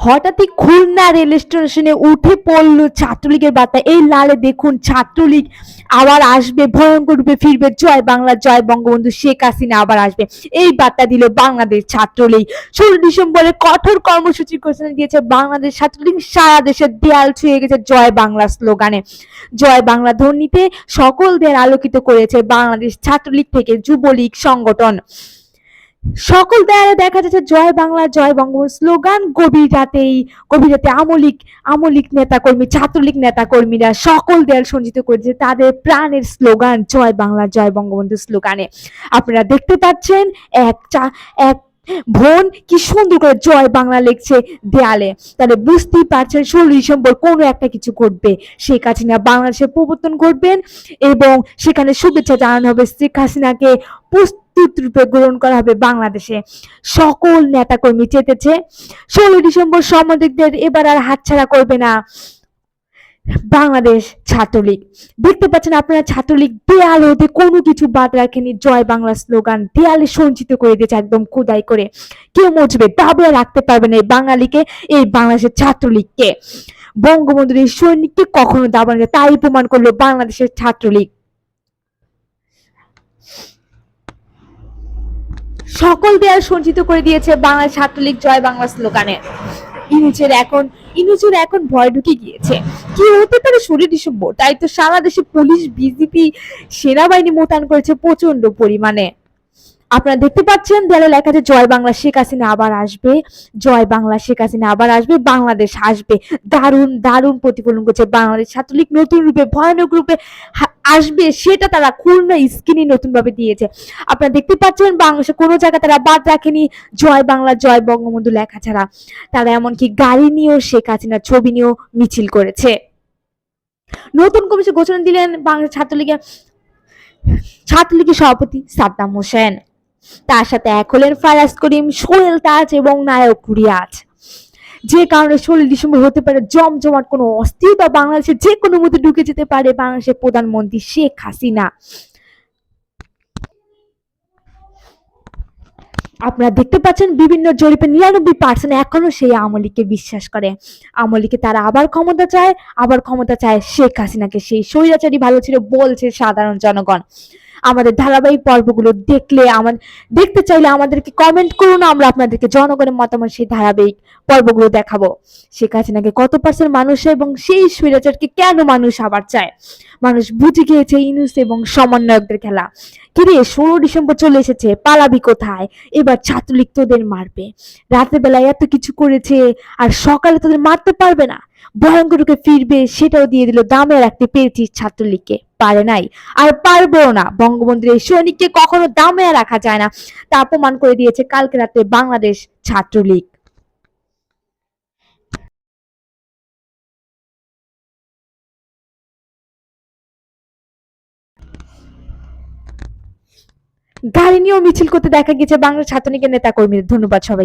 হঠাৎই খুলনা রেল স্টেশনে উঠে পড়ল ছাত্রলীগের বার্তা। এই লালে দেখুন ছাত্রলীগ আবার আসবে, ভয়ঙ্কর রূপে ফিরবে। জয় বাংলা, জয় বঙ্গবন্ধু, শেখ হাসিনা আবার আসবে। এই বার্তা দিল বাংলাদেশ ছাত্রলীগ। ষোলো ডিসেম্বরে কঠোর কর্মসূচি ঘোষণা দিয়েছে বাংলাদেশ ছাত্রলীগ। সারা দেশের দেয়াল ছুঁয়ে গেছে জয় বাংলা স্লোগানে। জয় বাংলা ধ্বনিতে সকল দেয়াল আলোকিত করেছে বাংলাদেশ ছাত্রলীগ থেকে যুবলীগ সংগঠন। সকল দেয়ালে দেখা যাচ্ছে জয় বাংলা, জয় বঙ্গবন্ধু। স্লোগান, গভীর রাতেই গভীর রাতে আমলিক আমলিক নেতাকর্মী, ছাত্রলীগ নেতাকর্মীরা সকল দেয়াল সঞ্চিত করেছে তাদের প্রাণের স্লোগান, জয় বাংলা, জয় বঙ্গবন্ধু স্লোগানে। আপনারা দেখতে পাচ্ছেন এক চা, এক বোন কি সুন্দর করে জয় বাংলা লিখছে দেয়ালে। তাহলে বুঝতেই পারছেন ষোলো ডিসেম্বর কোনো একটা কিছু ঘটবে। শেখ হাসিনা বাংলাদেশে প্রবর্তন করবেন এবং সেখানে শুভেচ্ছা জানানো হবে শেখ হাসিনাকে। রূপে গ্রহণ করা হবে বাংলাদেশে। সকল নেতাকর্মী চেতেছে। ষোলো ডিসেম্বর সাংবাদিকদের এবার আর হাতছাড়া করবে না বাংলাদেশ ছাত্রলীগ। দেখতে পাচ্ছেন আপনারা, ছাত্রলীগ দেয়াল হতে কোনো কিছু বাদ রাখেনি। জয় বাংলা স্লোগান দেয়ালে সঞ্চিত করে দিয়েছে একদম খোদাই করে। কেউ মুছবে দাবিয়ে রাখতে পারবে না এই বাঙালিকে, এই বাংলাদেশের ছাত্রলীগকে। বঙ্গবন্ধুর এই সৈনিককে কখনো দাবানো তাই প্রমাণ করল বাংলাদেশের ছাত্রলীগ। সকল দেয়াল সঞ্চিত করে দিয়েছে বাংলা ছাত্রলীগ জয় বাংলা স্লোগানে। ইনুচের এখন ইনুচের এখন ভয় ঢুকে গিয়েছে। কি হতে পারে ষোলো ডিসেম্বর? তাই তো সারা দেশে পুলিশ বিজেপি সেনাবাহিনী মোতায়েন করেছে প্রচণ্ড পরিমাণে। আপনারা দেখতে পাচ্ছেন দেয়ালে লেখা আছে, জয় বাংলা, শেখ হাসিনা আবার আসবে। জয় বাংলা, শেখ হাসিনা আবার আসবে, বাংলাদেশ আসবে। দারুণ দারুণ প্রতিফলন করছে বাংলাদেশ। ছাত্রলীগ নতুন রূপে, ভয়ানক রূপে আসবে, সেটা তারা খুলনা স্ক্রিনে নতুন ভাবে দিয়েছে। আপনারা দেখতে পাচ্ছেন বাংলাদেশে কোনো জায়গায় তারা বাদ রাখেনি। জয় বাংলা, জয় বঙ্গবন্ধু লেখা ছাড়া। তারা এমনকি গাড়ি নিয়েও শেখ হাসিনা ছবি নিয়েও মিছিল করেছে। নতুন কমিশন ঘোষণা দিলেন বাংলাদেশ ছাত্রলীগের ছাত্রলীগের সভাপতি সাদ্দাম হোসেন। তার সাথে এক হলেন ফারাজ করিম, সোহেল তাজ এবং নায়ক রিয়াজ। যে কারণে ষোলো ডিসেম্বর হতে পারে জমজমাট কোনো অস্থিরতা বাংলাদেশে যে কোনো মধ্যে ঢুকে যেতে পারে বাংলাদেশের প্রধানমন্ত্রী শেখ হাসিনা। আপনারা দেখতে পাচ্ছেন বিভিন্ন জরিপে নিরানব্বই পার্সেন্ট এখনও সেই আমলিকে বিশ্বাস করে। আমলিকে তারা আবার ক্ষমতা চায়, আবার ক্ষমতা চায় শেখ হাসিনাকে। সেই স্বৈরাচারী ভালো ছিল বলছে সাধারণ জনগণ। আমাদের ধারাবাহিক পর্বগুলো দেখলে আমার, দেখতে চাইলে আমাদেরকে কমেন্ট করুন, আমরা আপনাদেরকে জনগণের মতামত সেই ধারাবাহিক পর্বগুলো দেখাবো। শেখ হাসিনাকে কত পার্সেন্ট মানুষ এবং সেই স্বৈরাচারকে কেন মানুষ আবার চায়? মানুষ বুঝে গিয়েছে ইনুস এবং সমন্বয়কদের খেলা। কিরে ষোলো ডিসেম্বর চলে এসেছে, পালাবি কোথায়? এবার ছাত্রলীগ তোদের মারবে। রাতের বেলায় এত কিছু করেছে আর সকালে তোদের মারতে পারবে না। ভয়ঙ্কর রূপে ফিরবে, সেটাও দিয়ে দিল দামে রাখতে পেরেছিস ছাত্রলীগকে। পারে নাই। আর পারবেও না। বঙ্গবন্ধুর এই সৈনিককে কখনো দামে রাখা যায় না। তা অপমান করে দিয়েছে কালকে রাতে বাংলাদেশ ছাত্রলীগ। গাড়ি নিয়েও মিছিল করতে দেখা গেছে বাংলা ছাত্রলীগের নেতা কর্মীদের ধন্যবাদ সবাই